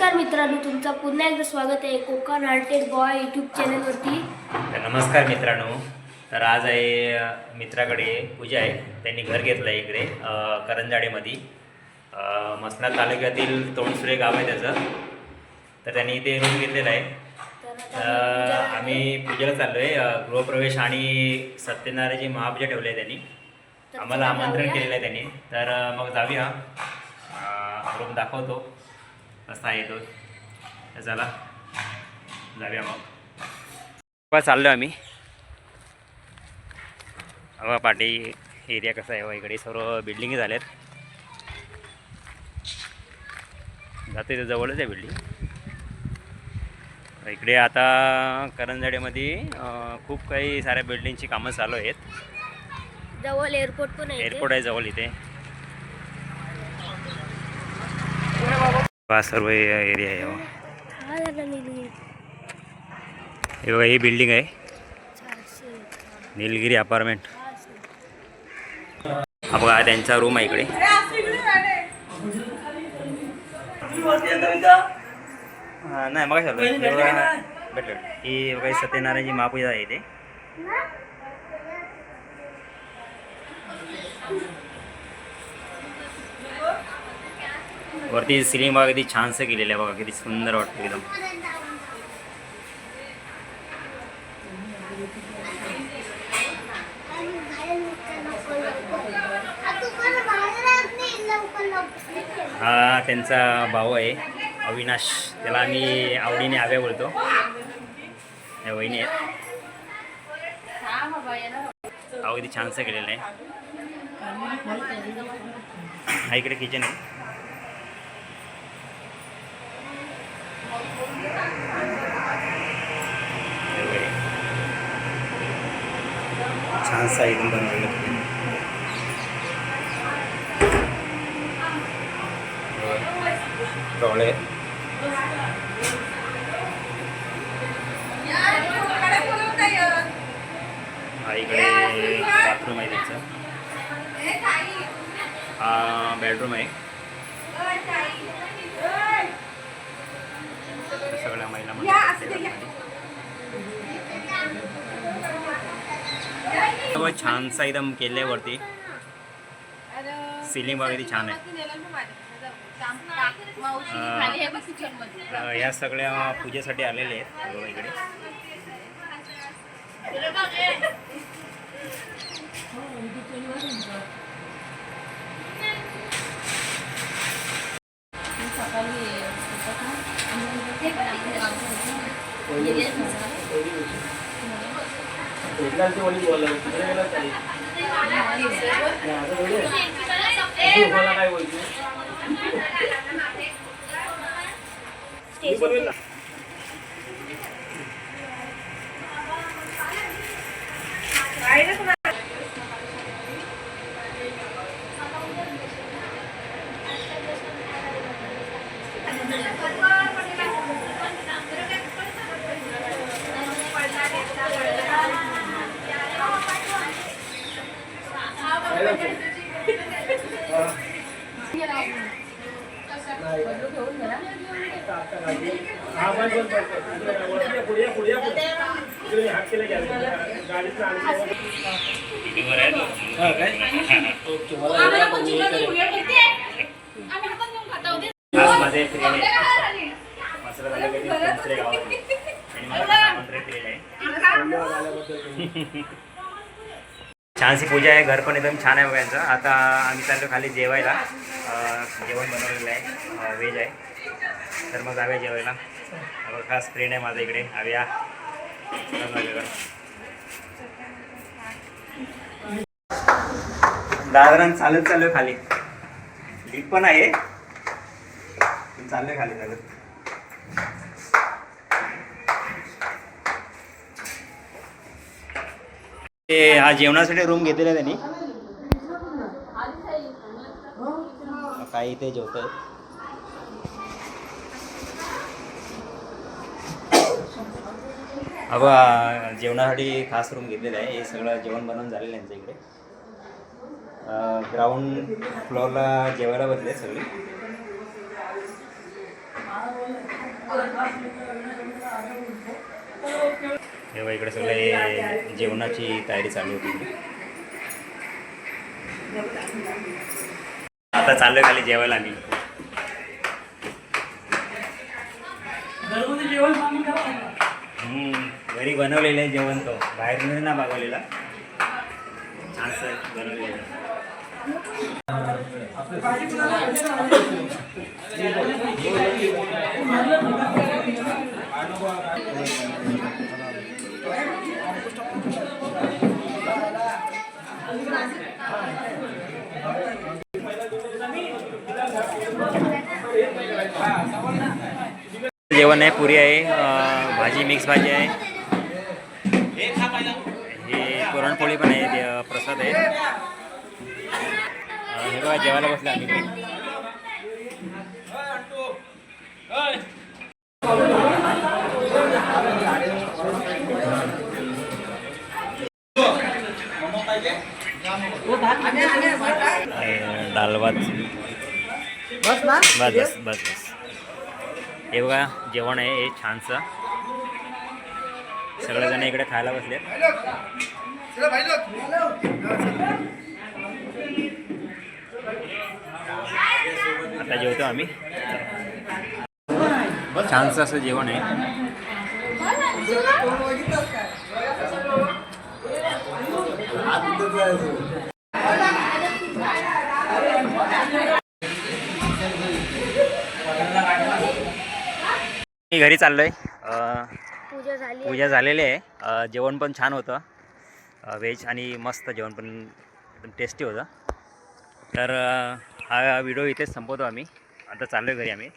नमस्कार मित्रांनो तुमचं पुन्हा एकदा स्वागत आहे कोकण हार्टेड बॉय यूट्यूब चॅनलवरती तर नमस्कार मित्रांनो. तर आज आहे मित्राकडे पूजा आहे. त्यांनी घर घेतलं आहे इकडे करंजाडेमध्ये अ, मसनात तालुक्यातील तोंडसुरे गाव आहे त्याचं. तर त्यांनी इथे रूम घेतलेला आहे. तर आम्ही पूजेला चाललो आहे गृहप्रवेश आणि सत्यनारायणची महापूजा ठेवली आहे त्यांनी आम्हाला आमंत्रण. केलेलं आहे त्यांनी. तर मग जाऊया. रूम दाखवतो. कसा आहे तो. तर चला जाऊया मग. चाललो आम्ही. हवा पाटी एरिया कसा आहे? बघा, इकडे सर्व बिल्डिंग झाल्यात जाते ते जवळच आहे बिल्डिंग इकडे आता करंजाडेमध्ये खूप काही साऱ्या बिल्डिंगची कामं चालू आहेत. जवळ एअरपोर्ट पण आहे. एअरपोर्ट आहे जवळ इथे. हा सर्व एरिया आहे हो. हा. हे बघा ही बिल्डिंग आहे. निलगिरी अपार्टमेंट हा. हा बघा हा त्यांचा रूम आहे इकडे. हा, नाही मग भेटलं ही बघा ही सत्यनारायणची महापूजा आहे इथे वरती सिलिंग बघा किती छानसं केलेलं आहे बघा किती सुंदर वाटतं एकदम. हा त्यांचा भाऊ आहे अविनाश. त्याला आम्ही आवडीने आव्या बोलतो. या वहिनी आहेत. अहो किती छानसं केलेलं आहे. हा इकडे किचन आहे हे बघा हे. छानसा एकदम बनवलेलं टॉळे हा इकडे बाथरूम आहे त्यांचं हा बेडरूम आहे. छानसा एकदम केलंय वरती सिलिंग वगैरे छान आहे. या सगळ्या पूजेसाठी आलेले आहेत. बघा इकडे. ಎಲ್ಲಾರ್ಗೂ ಒಳ್ಳೆ ಬಲ್ಲ ಕುದುರೆಗೆಲ್ಲ ತಾಯಿ ಬಂದಿಲ್ಲ माझे आहे मसाला आणि मला आमंत्रित केलेलं आहे छानशी पूजा आहे घर पण एकदम छान आहे बघायचं आता आम्ही चाललो खाली जेवायला. जेवण बनवलेलं आहे. व्हेज आहे. तर मग जाऊया जेवायला. खास फ्रेंड आहे माझा इकडे. आव्या दादरान चालत चाललो खाली. लिफ्ट पण आहे. चाललं खाली चालत ते हा जेवणासाठी रूम घेतलेला आहे त्यांनी. काही ते जेवत अगं जेवणासाठी खास रूम घेतलेला आहे. हे सगळं जेवण बनवून झालेलं आहे यांच्या इकडे. ग्राउंड फ्लोअरला जेवायला बसले सगळे. तेव्हा इकडे सगळे जेवणाची तयारी चालू होती. आता चाललोय खाली जेवायला आम्ही. घरी बनवलेलं आहे जेवण तो. बाहेर नाही ना मागवलेला. छानसं बनवलेलं जेवण आहे पुरी आहे भाजी मिक्स भाजी आहे. हे पुरणपोळी पण आहे प्रसाद आहे. हे बघा जेवायला बसले आम्ही. दाल भात बस बस बस बस. हे बघा जेवण आहे हे छानसं. सगळेजण इकडे खायला बसले आता जेवतो आम्ही. छानसं असं जेवण आहे? मी घरी चाललोय. अं, पूजा झाली पूजा झालेली आहे. जेवण पण छान होतं. व्हेज आणि मस्त जेवण पण एकदम टेस्टी होतं. तर हा व्हिडिओ इथेच संपवतो आम्ही. आता चाललो आहे घरी आम्ही.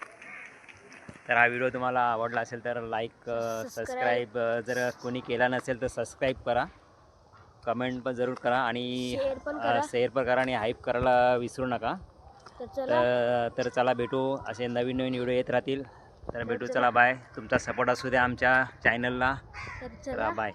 तर हा व्हिडिओ तुम्हाला आवडला असेल तर लाईक सबस्क्राईब जर कोणी केला नसेल तर सबस्क्राईब करा. कमेंट पण जरूर करा आणि Share पण करा. शेअर पण करा आणि हाईप करायला विसरू नका. तर चला. तर तर चला भेटू. असे नवीन नवीन व्हिडिओ येत राहतील. तर भेटू चला बाय. तुमचा सपोर्ट असू द्या आमच्या चॅनलला चला. बाय.